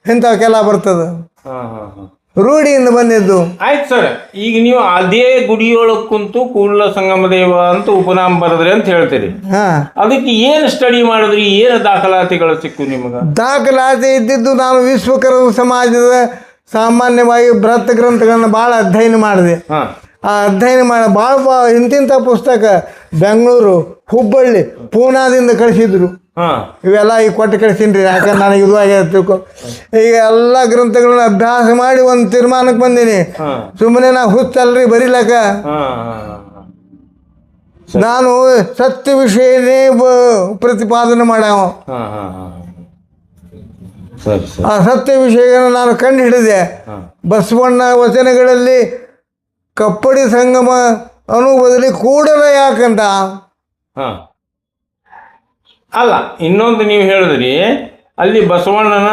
ಇಂಥವಕ್ಕೆಲ್ಲ ಬರ್ತದೆ. ಹಾ ಹಾ ಹಾ. ರೂಢಿಯಿಂದ ಬಂದಿದ್ದು. ಆಯ್ತು ಸರ್ ಈಗ ನೀವು ಅದೇ ಗುಡಿಯೊಳಗೆ ಕುಂತು ಕೂಡಲ ಸಂಗಮ ದೇವ ಅಂತ ಉಪನಾಮ ಬರದ್ರಿ ಅಂತ ಹೇಳ್ತೀರಿ. ಹಾಂ. ಅದಕ್ಕೆ ಏನು ಸ್ಟಡಿ ಮಾಡಿದ್ರಿ? ಏನು ದಾಖಲಾತಿಗಳು ಸಿಕ್ಕು ನಿಮಗೆ? ದಾಖಲಾತಿ ಇದ್ದಿದ್ದು ನಾನು ವಿಶ್ವಕರ ಸಮಾಜದ ಸಾಮಾನ್ಯವಾಗಿ ಬೃಹತ್ ಗ್ರಂಥಗಳನ್ನು ಭಾಳ ಅಧ್ಯಯನ ಮಾಡಿದೆ. ಹಾ. ಆ ಅಧ್ಯಯನ ಮಾಡಿ ಭಾಳ ಭಾಳ ಇಂತಿಂಥ ಪುಸ್ತಕ ಬೆಂಗಳೂರು ಹುಬ್ಬಳ್ಳಿ ಪೂನಾದಿಂದ ಕಳಿಸಿದ್ರು. ಇವೆಲ್ಲ ಈಗ ಕೊಟ್ಟು ಕಳಿಸ್ತೀನಿ ರೀ ಯಾಕಂದ್ರೆ ನನಗೆ ಇದು ಆಗ್ಯದ ತಿಳ್ಕೊ. ಈಗ ಎಲ್ಲ ಗ್ರಂಥಗಳನ್ನ ಅಭ್ಯಾಸ ಮಾಡಿ ಒಂದು ತೀರ್ಮಾನಕ್ಕೆ ಬಂದೀನಿ. ಸುಮ್ಮನೆ ನಾ ಹುಚ್ಚಲ್ರಿ ಬರೀಲಕ್ಕ. ನಾನು ಸತ್ಯ ವಿಷಯನೇ ಪ್ರತಿಪಾದನೆ ಸರಿ ಆ ಸತ್ಯ ವಿಷಯ ನಾನು ಕಂಡು ಹಿಡಿದೆ. ಬಸವಣ್ಣ ವಚನಗಳಲ್ಲಿ ಕಪ್ಪಡಿ ಸಂಗಮ ಅನುಭವದಲ್ಲಿ ಬದಲಿ ಕೂಡಲ ಯಾಕಂತ ಅಲ್ಲ ಇನ್ನೊಂದು ನೀವು ಹೇಳಿದ್ರಿ ಅಲ್ಲಿ ಬಸವಣ್ಣನ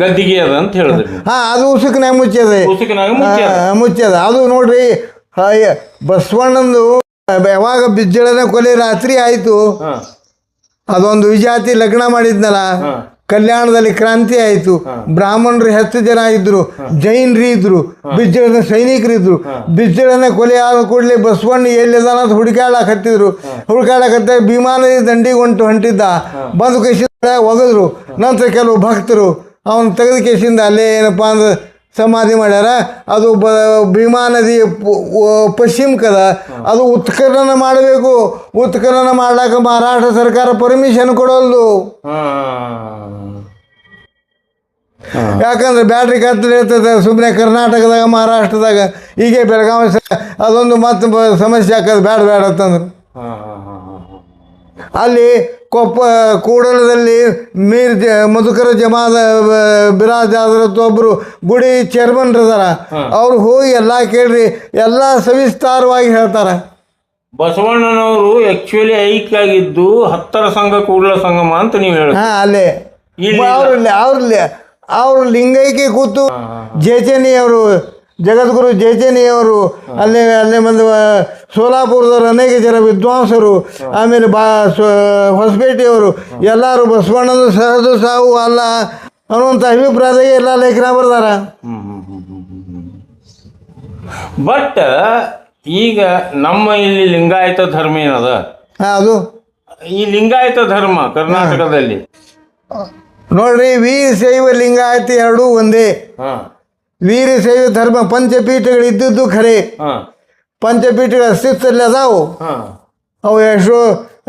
ಗದ್ದಿಗೆ ಅದ ಅಂತ ಹೇಳಿದ್ರಿ ಹಾ ಅದು ಉಸುಕಿನಾಗ ಮುಚ್ಚದೆ. ಉಸುಕಿನಾಗ ಮುಚ್ಚ ಆ, ಮುಚ್ಚದ. ಅದು ನೋಡ್ರಿ ಬಸವಣ್ಣಂದು ಯಾವಾಗ ಬಿಜ್ಜಳನ ಕೊಲೆ ರಾತ್ರಿ ಆಯಿತು ಅದೊಂದು ವಿಜಾತಿ ಲಗ್ನ ಮಾಡಿದ್ನಲ್ಲ. ಕಲ್ಯಾಣದಲ್ಲಿ ಕ್ರಾಂತಿ ಆಯಿತು. ಬ್ರಾಹ್ಮಣರು ಹೆಚ್ಚು ಜನ ಇದ್ರು ಜೈನರು ಇದ್ರು ಬಿಜ್ಜಳನ ಸೈನಿಕರು ಇದ್ರು. ಬಿಜ್ಜಳನ ಕೊಲೆ ಆದ ಕೂಡಲೇ ಬಸವಣ್ಣ ಎಲ್ಲಿದಾನ ಅಂತ ಹುಡುಕಾಡಕ್ಕೆ ಹತ್ತಿದ್ರು ಹುಡುಕಾಡಕತ್ತ ಭೀಮಾನದಿ ದಂಡಿಗೆ ಹೊಂಟು ಹೊಂಟಿದ್ದ. ಬಂದು ಕೇಸಿಂದ ಒಗದ್ರು. ನಂತರ ಕೆಲವು ಭಕ್ತರು ಅವನು ತೆಗೆದು ಕೇಸಿಂದ ಅಲ್ಲೇ ಏನಪ್ಪ ಅಂದ್ರೆ ಸಮಾಧಿ ಮಾಡ್ಯಾರ. ಅದು ಬ ಭೀಮಾ ನದಿ ಪಶ್ಚಿಮಕ್ಕದ ಅದು ಉತ್ಖನನ ಮಾಡಬೇಕು. ಉತ್ಖನನ ಮಾಡ್ಲಾಕ ಮಹಾರಾಷ್ಟ್ರ ಸರ್ಕಾರ ಪರ್ಮಿಷನ್ ಕೊಡೋಲ್ದು. ಯಾಕಂದ್ರೆ ಬ್ಯಾಟ್ರಿ ಕತ್ತಲೆ ಇರ್ತದೆ ಸುಮ್ಮನೆ ಕರ್ನಾಟಕದಾಗ ಮಹಾರಾಷ್ಟ್ರದಾಗ. ಹೀಗೆ ಬೆಳಗಾವಿ ಅದೊಂದು ಮತ್ತೆ ಸಮಸ್ಯೆ ಹಾಕೋದು ಬೇಡ ಬೇಡ ಅಂತಂದ್ರು. ಅಲ್ಲಿ ಕೊಪ್ಪ ಕೂಡಲದಲ್ಲಿ ಮೀರ್ ಜ ಮಧುಕರ ಜಮಾದ ಬ- ಬಿರಾಜ್ ಆದ್ರತ್ ಒಬ್ಬರು ಗುಡಿ ಚೇರ್ಮನ್ ಇದಾರ ಅವ್ರು ಹೋಗಿ ಎಲ್ಲ ಕೇಳ್ರಿ ಎಲ್ಲ ಸವಿಸ್ತಾರವಾಗಿ ಹೇಳ್ತಾರೆ. ಬಸವಣ್ಣನವರು ಆಕ್ಚುಲಿ ಐಕ್ಯಾಗಿದ್ದು ಹತ್ತರ ಸಂಘ ಕೂಡಲ ಸಂಗಮ ಅಂತ ನೀವು ಹೇಳಿ ಹಾಂ ಅಲ್ಲೇ. ಅವ್ರಲ್ಲಿ ಅವ್ರಲ್ಲಿ ಅವ್ರು ಲಿಂಗೈಕಿ ಕೂತು ಜೇಚನಿ ಅವರು ಜಗದ್ಗುರು ಜೇಚನಿ ಅಲ್ಲಿ ಅಲ್ಲೇ ಬಂದು ಸೋಲಾಪುರದವರು ಅನೇಕ ಜನ ವಿದ್ವಾಂಸರು ಆಮೇಲೆ ಬಾ ಹೊಸಪೇಟೆಯವರು ಎಲ್ಲರೂ ಬಸವಣ್ಣನ ಸಹಜ ಸಾವು ಅಲ್ಲ ಅನ್ನುವಂಥ ಅಭಿಪ್ರಾಯದಾಗ ಎಲ್ಲ ಲೇಖನ ಬರ್ದಾರ. ಬಟ್ ಈಗ ನಮ್ಮ ಇಲ್ಲಿ ಲಿಂಗಾಯತ ಧರ್ಮ ಏನದ? ಹಾಂ ಅದು. ಈ ಲಿಂಗಾಯತ ಧರ್ಮ ಕರ್ನಾಟಕದಲ್ಲಿ. ನೋಡ್ರಿ ವೀರಶೈವ ಲಿಂಗಾಯತ ಎರಡೂ ಒಂದೇ. ಹಾ. ವೀರಶೈವ ಧರ್ಮ ಪಂಚಪೀಠಗಳು ಇದ್ದದ್ದು ಖರೆ ಪಂಚಪೀಠಗಳ ಅಸ್ತಿತ್ವದಲ್ಲಿ ಅದಾವು. ಅವು ಎಷ್ಟು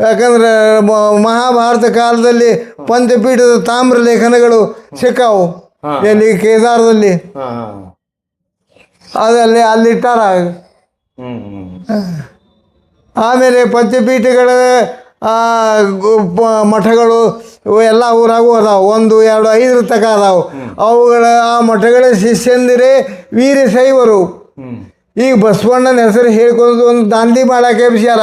ಯಾಕಂದ್ರೆ ಮಹಾಭಾರತ ಕಾಲದಲ್ಲಿ ಪಂಚಪೀಠದ ತಾಮ್ರ ಲೇಖನಗಳು ಸಿಕ್ಕಾವು. ಎಲ್ಲಿ ಕೇದಾರದಲ್ಲಿ. ಅದಲ್ಲಿ ಅಲ್ಲಿಟ್ಟಾರ ಆಮೇಲೆ ಪಂಚಪೀಠಗಳ ಮಠಗಳು ಎಲ್ಲ ಊರಾಗೂ ಅದಾವೆ. ಒಂದು ಎರಡು ಐದರ ತಕ ಅದಾವೆ. ಅವುಗಳ ಆ ಮಠಗಳ ಶಿಷ್ಯಂದಿರೆ ವೀರ ಶೈವರು. ಈಗ ಬಸವಣ್ಣನ ಹೆಸರು ಹೇಳ್ಕೊಂಡು ಒಂದು ದಾಂಧಿ ಮಾಡಕ್ಕೆ ವಿಚಾರ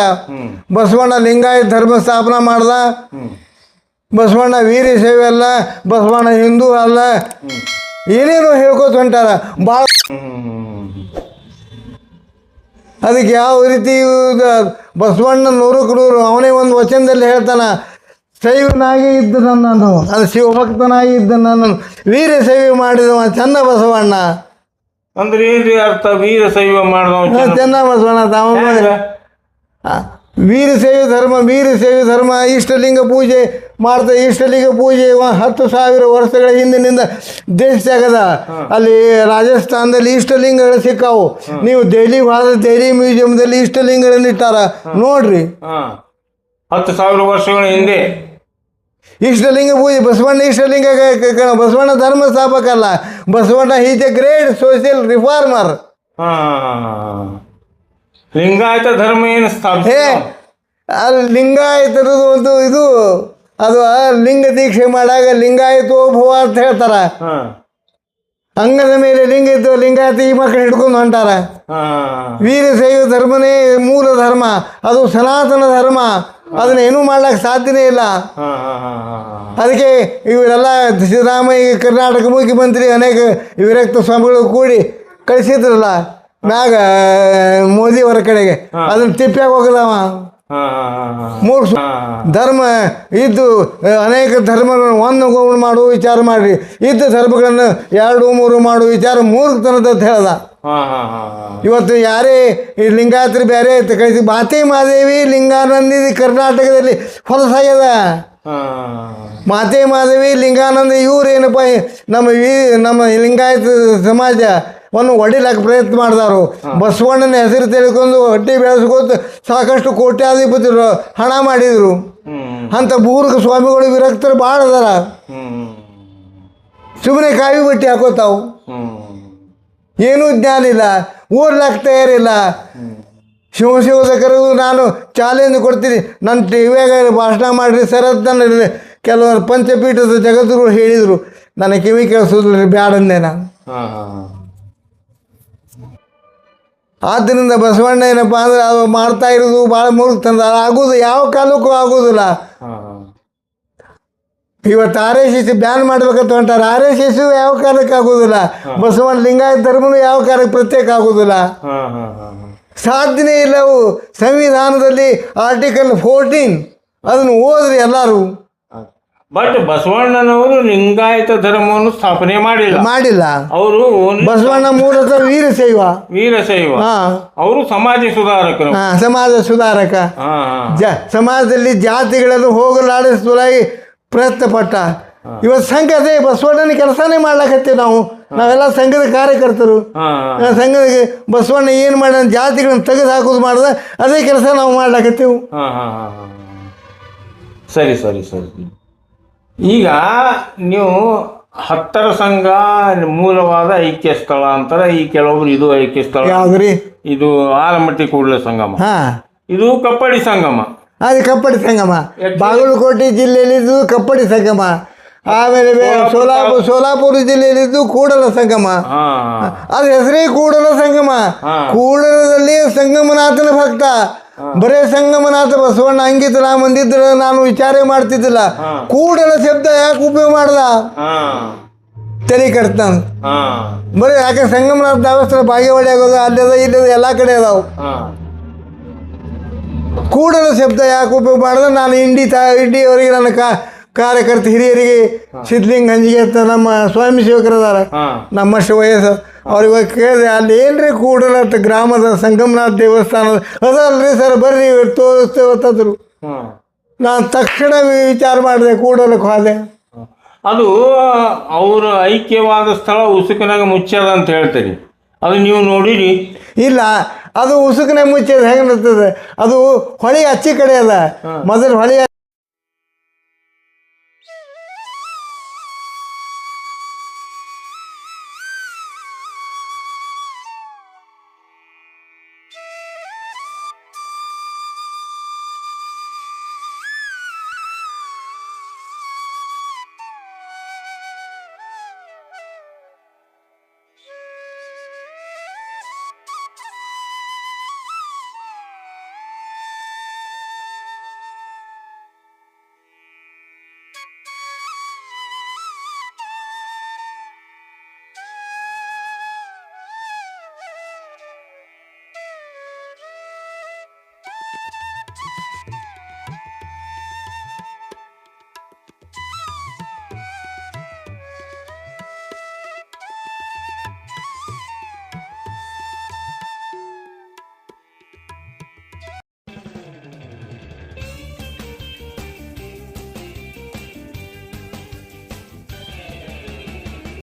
ಬಸವಣ್ಣ ಲಿಂಗಾಯತ ಧರ್ಮ ಸ್ಥಾಪನೆ ಮಾಡ್ದ. ಬಸವಣ್ಣ ವೀರಶೈವ ಅಲ್ಲ ಬಸವಣ್ಣ ಹಿಂದೂ ಅಲ್ಲ. ಏನೇನೋ ಹೇಳ್ಕೊತ ಹೊಂಟಾರ. ಭಾಳ ಅದಕ್ಕೆ ಯಾವ ರೀತಿ ಬಸವಣ್ಣ ನೂರು ನೂರು ಅವನೇ ಒಂದು ವಚನದಲ್ಲಿ ಹೇಳ್ತಾನೆ ಶೈವನಾಗಿ ಇದ್ದ ನನ್ನನ್ನು ಅದು ಶಿವಭಕ್ತನಾಗಿ ಇದ್ದ ನನ್ನನ್ನು ವೀರ ಸೇವೆ ಮಾಡಿದವ ಚೆನ್ನ ಬಸವಣ್ಣ. ಅಂದ್ರೆ ಏನ್ರಿ ಅರ್ಥ? ವೀರ ಶೈವ ಮಾಡಿದವ ಚೆನ್ನ ಬಸವಣ್ಣ ತಾವ ವೀರ ಸೇವೆ ಧರ್ಮ ವೀರ ಸೇವೆ ಧರ್ಮ ಇಷ್ಟಲಿಂಗ ಪೂಜೆ ಮಾಡ್ತಾ ಇಷ್ಟಲಿಂಗ ಪೂಜೆ ಹತ್ತು ಸಾವಿರ ವರ್ಷಗಳ ಹಿಂದಿನಿಂದ ದೇಶದಾಗದ ಅಲ್ಲಿ ರಾಜಸ್ಥಾನದಲ್ಲಿ ಇಷ್ಟಲಿಂಗಗಳು ಸಿಕ್ಕಾವು. ನೀವು ದೆಹಲಿ ಹೋದ್ರೆ ದೆಹಲಿ ಮ್ಯೂಸಿಯಂದಲ್ಲಿ ಇಷ್ಟಲಿಂಗಗಳನ್ನು ಇಟ್ಟಾರ? ನೋಡ್ರಿ. ಹತ್ತು ಸಾವಿರ ವರ್ಷಗಳ ಹಿಂದೆ. ಇಷ್ಟಲಿಂಗ ಪೂಜೆ ಬಸವಣ್ಣ ಇಷ್ಟಲಿಂಗ ಬಸವಣ್ಣ ಧರ್ಮ ಸ್ಥಾಪಕ ಅಲ್ಲ Basavanna is a great social reformer. Lingayat ಧರ್ಮ ಏನು ಸ್ಥಾಪಿಸ್ತೇ ಸ್ಥಾಪಿಸ ಅಲ್ಲಿ ಲಿಂಗಾಯತ ಒಂದು ಇದು. ಅದು ಆ ಲಿಂಗ ದೀಕ್ಷೆ ಮಾಡಾಗ ಲಿಂಗಾಯತೋ ಭವ ಅಂತ ಹೇಳ್ತಾರ. ಹಾ. ಅಂಗದ ಮೇಲೆ ಲಿಂಗ ಇದ್ದು ಲಿಂಗಾಯತ ಈ ಮಕ್ಕಳು ಹಿಡ್ಕೊಂಡು ಹೊಂಟಾರ. ವೀರಶೈವ ಧರ್ಮನೇ ಮೂಲ ಧರ್ಮ. ಅದು ಸನಾತನ ಧರ್ಮ. ಅದನ್ನ ಏನೂ ಮಾಡ್ಲಿಕ್ಕೆ ಸಾಧ್ಯನೇ ಇಲ್ಲ. ಅದಕ್ಕೆ ಇವರೆಲ್ಲ ಸಿದ್ದರಾಮಯ್ಯ ಕರ್ನಾಟಕ ಮುಖ್ಯಮಂತ್ರಿ ಅನೇಕ ವಿರಕ್ತ ಸ್ವಾಮಿಗಳು ಕೂಡಿ ಕಳಿಸಿದ್ರಲ್ಲ. ಮ್ಯಾಗ ಮೋದಿ ಅವರ ಕಡೆಗೆ. ಅದನ್ನ ತಿಪ್ಪ್ಯಾಗ ಹೋಗದವ ಹಾ ಹಾ ಹಾ ಹಾ ಮೂರು ಧರ್ಮ ಇದ್ದು ಅನೇಕ ಧರ್ಮಗಳನ್ನು ಒಂದು ಮಾಡು ವಿಚಾರ ಮಾಡ್ರಿ. ಇದ್ದ ಧರ್ಮಗಳನ್ನು ಎರಡು ಮೂರು ಮಾಡು ವಿಚಾರ ಮೂರ್ಖತನದ ಅಂತ ಹೇಳ್ದ ಇವತ್ತು ಯಾರೇ ಈ ಲಿಂಗಾಯತರು ಬೇರೆ ಕಳಿಸಿ ಮಾತೆ ಮಾದೇವಿ ಲಿಂಗಾನಂದಿ ಕರ್ನಾಟಕದಲ್ಲಿ ಹೊಲಸಾಗ್ಯದ ಮಾತೆ ಮಾದೇವಿ ಲಿಂಗಾನಂದ ಇವ್ರೇನಪ್ಪ ನಮ್ಮ ಈ ನಮ್ಮ ಲಿಂಗಾಯತ ಸಮಾಜವನ್ನು ಹೊಡಿಲಕ್ಕೆ ಪ್ರಯತ್ನ ಮಾಡಿದಾರು ಬಸವಣ್ಣನ ಹೆಸರು ತಿಳ್ಕೊಂಡು ಹೊಟ್ಟೆ ಬೆಳೆಸ್ಕೋತ ಸಾಕಷ್ಟು ಕೋಟ್ಯಾಧಿಪತಿ ಹಣ ಮಾಡಿದರು. ಅಂತ ಅಂಥ ಮೂರ್ಖ ಸ್ವಾಮಿಗಳು ವಿರಕ್ತರು ಭಾಳ ಅದಾರ. ಸುಮ್ಮನೆ ಕಾವಿ ಬಟ್ಟಿ ಹಾಕೋತಾವು. ಏನೂ ಜ್ಞಾನ ಇಲ್ಲ. ಓದ್ಲಾಕ ತಯಾರಿಲ್ಲ. ಶಿವಶಿವದಕರಿಗೂ ನಾನು ಚಾಲೆಂಜ್ ಕೊಡ್ತೀನಿ. ನನ್ನ ಟಿ ವಿಯಾಗ ಭಾಷಣ ಮಾಡಿರಿ ಸರ್ ಅಂತ ನನ್ನ ಕೆಲವರು ಪಂಚಪೀಠದ ಜಗದ್ಗುರು ಹೇಳಿದರು. ನನಗೆ ಕಿವಿ ಕೇಳಿಸೋದ್ರಿ ಬ್ಯಾಡಂದೆ ನಾನು. ಆದ್ದರಿಂದ ಬಸವಣ್ಣ ಏನಪ್ಪ ಅಂದ್ರೆ ಅದು ಮಾಡ್ತಾ ಇರೋದು ಭಾಳ ಮೂರ್ಖತನ ಆಗುದು ಯಾವ ಕಾಲಕ್ಕೂ ಆಗೋದಿಲ್ಲ ಇವತ್ತು ಆರ್ ಎಸ್ ಎಸ್ ಬ್ಯಾನ್ ಮಾಡ್ಬೇಕಂತ ಹೊಂಟಾರೆ ಆರ್ ಎಸ್ ಎಸ್ ಯಾವ ಕಾಲಕ್ಕೆ ಆಗೋದಿಲ್ಲ ಬಸವಣ್ಣ ಲಿಂಗಾಯತ ಧರ್ಮನು ಯಾವ ಕಾಲಕ್ಕೆ ಪ್ರತ್ಯೇಕ ಆಗೋದಿಲ್ಲ ಹಾ ಇಲ್ಲವು ಸಂವಿಧಾನದಲ್ಲಿ ಆರ್ಟಿಕಲ್ ಫೋರ್ಟೀನ್ ಅದನ್ನು ಓದ್ರಿ ಎಲ್ಲರೂ. ಬಟ್ ಬಸವಣ್ಣನವರು ಲಿಂಗಾಯತ ಧರ್ಮವನ್ನು ಸ್ಥಾಪನೆ ಮಾಡಿಲ್ಲ. ಮಾಡಿಲ್ಲ. ಅವರು ಬಸವಣ್ಣ ಮೂಲತಃ ವೀರಶೈವ ವೀರಶೈವ ಹಾ. ಅವರು ಸಮಾಜ ಸುಧಾರಕರು. ಸಮಾಜ ಸುಧಾರಕ. ಸಮಾಜದಲ್ಲಿ ಜಾತಿಗಳನ್ನು ಹೋಗಲಾಡಿಸುವಲಾಗಿ ಪ್ರಯತ್ನ ಪಟ್ಟ ಇವತ್ತು ಸಂಘ ಅದೇ ಬಸವಣ್ಣನ ಕೆಲಸನೇ ಮಾಡ್ಲಕತ್ತೀವಿ ನಾವು. ನಾವೆಲ್ಲ ಸಂಘದ ಕಾರ್ಯಕರ್ತರು. ಸಂಘದ ಬಸವಣ್ಣ ಏನು ಮಾಡ ಜಾತಿಗಳನ್ನು ತೆಗೆದು ಹಾಕೋದು ಮಾಡಿದ ಅದೇ ಕೆಲಸ ನಾವು ಮಾಡ್ಲಕತ್ತೀವಿ. ಸರಿ ಸರಿ ಸರಿ. ಈಗ ನೀವು ಹತ್ತರ ಸಂಘ ಮೂಲವಾದ ಐಕ್ಯ ಸ್ಥಳ ಅಂತಾರೆ ಈ ಕೆಲವೊಬ್ರು ಇದು ಐಕ್ಯ ಸ್ಥಳ. ಯಾವ್ದ್ರಿ? ಇದು ಆಲಮಟ್ಟಿ ಕೂಡಲ ಸಂಗಮ. ಹಾ. ಇದು ಕಪ್ಪಡಿ ಸಂಗಮ. ಅದು ಕಪ್ಪಡಿ ಸಂಗಮ. ಬಾಗಲಕೋಟೆ ಜಿಲ್ಲೆಯಲ್ಲಿದ್ದು ಕಪ್ಪಡಿ ಸಂಗಮ. ಆಮೇಲೆ ಸೋಲಾಪುರ ಸೋಲಾಪುರ ಜಿಲ್ಲೆಯಲ್ಲಿದ್ದು ಕೂಡಲ ಸಂಗಮ. ಅದ್ರ ಅದು ಹೆಸರೇ ಕೂಡಲ ಸಂಗಮ. ಕೂಡಲದಲ್ಲಿ ಸಂಗಮನಾಥನ ಭಕ್ತ. ಬರೇ ಸಂಗಮನಾಥ ಬಸವಣ್ಣ ಅಂಕಿತ ನಾ ಬಂದಿದ್ರೆ ನಾನು ವಿಚಾರ ಮಾಡ್ತಿದ್ದಿಲ್ಲ. ಕೂಡಲ ಶಬ್ದ ಯಾಕೆ ಉಪಯೋಗ ಮಾಡ್ದ? ತಲೆ ಕಟ್ತಾನ ಹಾ. ಬರೀ ಯಾಕೆ ಸಂಗಮನಾಥ ದೇವಸ್ಥಾನ ಬಾಗೇವಾಡಿ ಆಗೋದು ಅಲ್ಲದ ಇಲ್ಲದ ಎಲ್ಲ ಕಡೆ ಅದಾವ. ಕೂಡಲ ಶಬ್ದ ಯಾಕೆ ಉಪಯೋಗ ಮಾಡಿದ್ರೆ ನಾನು ಇಂಡಿ ತಾ ಇಂಡಿಯವರಿಗೆ ನನ್ನ ಕಾ ಕಾರ್ಯಕರ್ತ ಹಿರಿಯರಿಗೆ ಸಿದ್ಲಿಂಗ್ ಹಂಜಿಗೆ ಅಂತ ನಮ್ಮ ಸ್ವಾಮಿ ಸೇವಕರದಾರ ನಮ್ಮಷ್ಟು ವಯಸ್ಸು. ಅವ್ರಿಗೆ ಕೇಳಿದೆ ಅಲ್ಲಿ ಏನ್ರಿ ಕೂಡಲ ಅಂತ ಗ್ರಾಮದ ಸಂಗಮನಾಥ ದೇವಸ್ಥಾನದ ಅದಲ್ರಿ ಸರ್ ಬರ್ರಿ ತೋರಿಸ್ತೇವೆ ಅಂತಂದ್ರು. ನಾನು ತಕ್ಷಣ ವಿಚಾರ ಮಾಡಿದೆ ಕೂಡಲಕ್ಕೆ ಹೋದೆ. ಅದು ಅವರ ಐಕ್ಯವಾದ ಸ್ಥಳ ಉಸುಕಿನಾಗ ಮುಚ್ಚದ ಅಂತ ಹೇಳ್ತೀರಿ ಅದು ನೀವು ನೋಡಿರಿ. ಇಲ್ಲ ಅದು ಉಸುಕನೆ ಮುಚ್ಚದ ಹೆಂಗೆ ಅದು ಹೊಳಿ ಅಚ್ಚಿ ಕಡೆ ಅದ. ಮೊದಲು ಹೊಳಿ